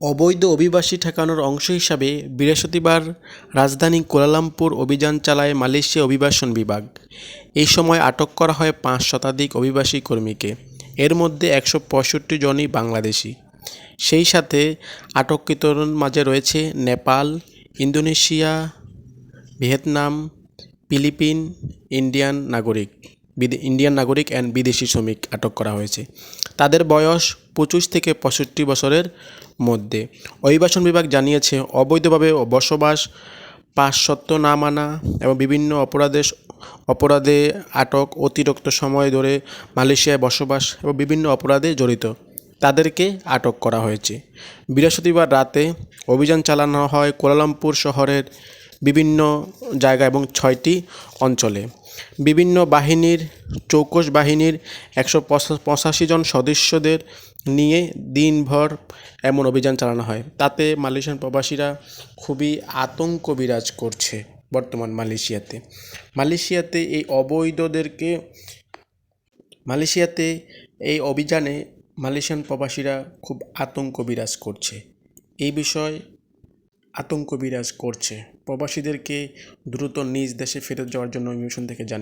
অবৈধ অভিবাসী ঠেকানোর অংশ হিসাবে বৃহস্পতিবার রাজধানী কুয়ালালামপুর অভিযান চালায় মালয়েশিয়া অভিবাসন বিভাগ। এই সময় আটক করা হয় পাঁচ শতাধিক অভিবাসী কর্মীকে। এর মধ্যে একশো পঁয়ষট্টি জনই বাংলাদেশি। সেই সাথে আটককৃতর মাঝে রয়েছে Nepal, Indonesia, Vietnam, Philippine, Indian নাগরিক। ইন্ডিয়ান নাগরিক অ্যান্ড বিদেশি শ্রমিক আটক করা হয়েছে। তাদের বয়স পঁচিশ থেকে পঁয়ষট্টি বছরের মধ্যে। অভিবাসন বিভাগ জানিয়েছে, অবৈধভাবে বসবাস পাঁচশত না মানা এবং বিভিন্ন অপরাধে অপরাধে আটক অতিরিক্ত সময় ধরে মালয়েশিয়ায় বসবাস এবং বিভিন্ন অপরাধে জড়িত। তাদেরকে আটক করা হয়েছে। বৃহস্পতিবার রাতে অভিযান চালানো হয় কুয়ালালামপুর শহরের বিভিন্ন জায়গা এবং ছয়টি অঞ্চলে। বিভিন্ন বাহিনীর, চৌকস বাহিনীর একশো পঁচাশি জন সদস্যদের নিয়ে দিনভর এমন অভিযান চালানো হয়। তাতে মালয়েশিয়ান প্রবাসীরা খুবই আতঙ্ক বিরাজ করছে বর্তমান মালয়েশিয়াতে। মালয়েশিয়াতে এই অবৈধদেরকে, মালয়েশিয়াতে এই অভিযানে মালয়েশিয়ান প্রবাসীরা খুব আতঙ্ক বিরাজ করছে। এই বিষয় আতঙ্ক বিরাজ করছে। প্রবাসীদেরকে দ্রুত নিজ দেশে ফেরত যাওয়ার জন্য মিশন থেকে জানি